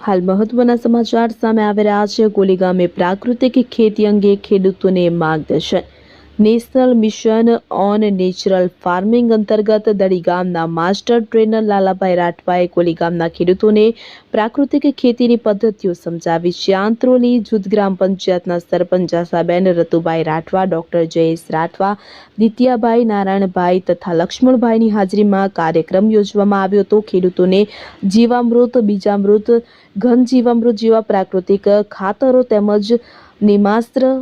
હાલ મહત્વના સમાચાર સામે આવી રહ્યા છે. ગોલી ગામે પ્રાકૃતિક ખેતી અંગે ખેડૂતોને માર્ગદર્શન national mission on natural farming અંતર્ગત દડી ગામના માસ્ટર ટ્રેનર લાલાભાઈ રાઠવાએ કોલી ગામના ખેડૂતોને પ્રાકૃતિક ખેતીની પદ્ધતિઓ સમજાવી છે આંત્રોલી જૂથ ગ્રામ પંચાયતના સરપંચ આશાબેન, રતુભાઈ રાઠવા, ડોક્ટર જયેશ રાઠવા, દિત્યાભાઈ નારાયણભાઈ તથા લક્ષ્મણભાઈની હાજરીમાં કાર્યક્રમ યોજવામાં આવ્યો હતો. ખેડૂતોને જીવામૃત, બીજામૃત ઘન જીવામૃત જેવા પ્રાકૃતિક ખાતરો તેમજ નિમાસ્ત્ર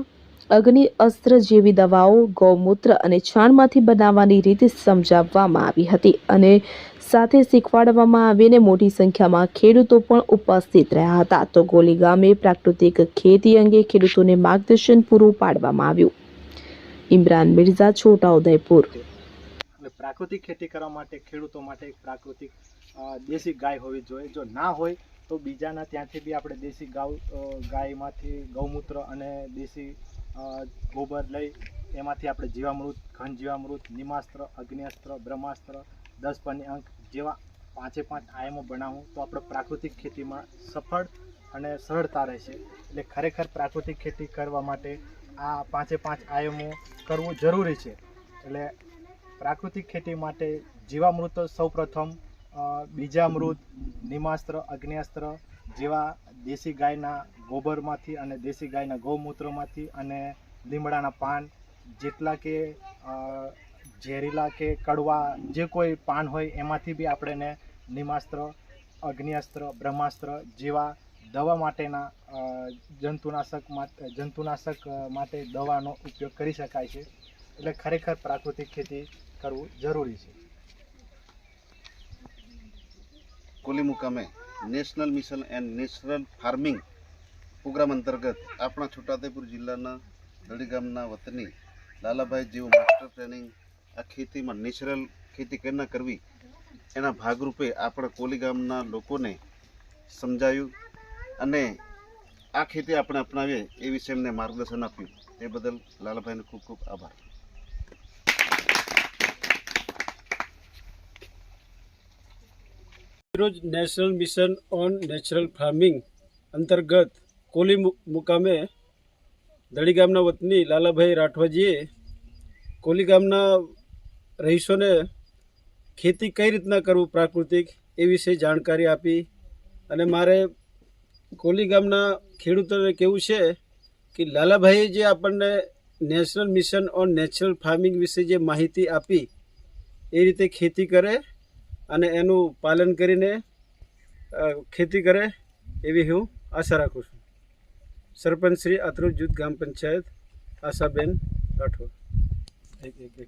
અગ્નિ અસ્ત્ર જેવી દવાઓ, ગૌમૂત્ર અને છાણમાંથી બનાવવાની રીત સમજાવવામાં આવી હતી અને સાથે શીખવાડવામાં આવીને મોટી સંખ્યામાં ખેડૂતો પણ ઉપસ્થિત રહ્યા હતા. તો ગોલી ગામે પ્રાકૃતિક ખેતી અંગે ખેડૂતોને માર્ગદર્શન પૂરું પાડવામાં આવ્યું. ઇમરાન મિર્ઝા છોટાઉદેપુર પ્રાકૃતિક ખેતી કરવા માટે ખેડૂતો માટે પ્રાકૃતિક દેશી ગાય હોવી જોઈએ. જો ના હોય, તો બીજાના ત્યાંથી બી આપણે દેશી ગાય ગાયમાંથી ગૌમૂત્ર અને દેશી ગોબર લઈ એમાંથી આપણે જીવામૃત ઘન જીવામૃત નિમાસ્ત્ર, અગ્નિઅસ્ત્ર, બ્રહ્માસ્ત્ર દસ પની અંક જેવા પાંચે પાંચ આયામો બનાવું તો આપણે પ્રાકૃતિક ખેતીમાં સફળ અને સરળતા રહેશે. એટલે ખરેખર પ્રાકૃતિક ખેતી કરવા માટે આ પાંચે પાંચ આયામો કરવું જરૂરી છે. એટલે પ્રાકૃતિક ખેતી માટે જીવામૃત સૌપ્રથમ બીજામૃત, નિમાસ્ત્ર, અગ્નિઅસ્ત્ર જેવા દેશી ગાયના ગોબરમાંથી અને દેશી ગાયના ગૌમૂત્રમાંથી અને લીમડાના પાન જેટલા કે ઝેરીલા કે કડવા જે કોઈ પાન હોય એમાંથી બી આપણે નિમાસ્ત્ર, અગ્નિઅસ્ત્ર, બ્રહ્માસ્ત્ર જેવા દવા માટેના જંતુનાશક જંતુનાશક માટે દવાનો ઉપયોગ કરી શકાય છે. એટલે ખરેખર પ્રાકૃતિક ખેતી કરવું જરૂરી છે. કોલી મુકામે national mission and natural farming programme અંતર્ગત આપણા છોટાઉદેપુર જિલ્લાના દડી ગામના વતની લાલાભાઈ જેવું માસ્ટર ટ્રેનિંગ આ ખેતીમાં નેચરલ ખેતી કેમ કરવી એના ભાગરૂપે આપણા કોલી ગામના લોકોને સમજાયું અને આ ખેતી આપણે અપનાવીએ એ વિશે એમને માર્ગદર્શન આપ્યું. તે બદલ લાલાભાઈનો ખૂબ ખૂબ આભાર. રોજ national mission on natural farming અંતર્ગત કોલી મુકામે દડી ગામના વતની લાલાભાઈ રાઠવાજીએ કોલી ગામના રહીશોને ખેતી કઈ રીતના કરવું પ્રાકૃતિક એ વિશે જાણકારી આપી અને મારે કોલી ગામના ખેડૂતોને કેવું છે કે લાલાભાઈએ જે આપણને national mission on natural farming વિશે જે માહિતી આપી એ રીતે ખેતી કરે અને એનું પાલન કરીને ખેતી કરે એવી હું આશા રાખું છું. સરપંચ શ્રી અતરુ જૂથ ગ્રામ પંચાયત આશાબેન રાઠોડ.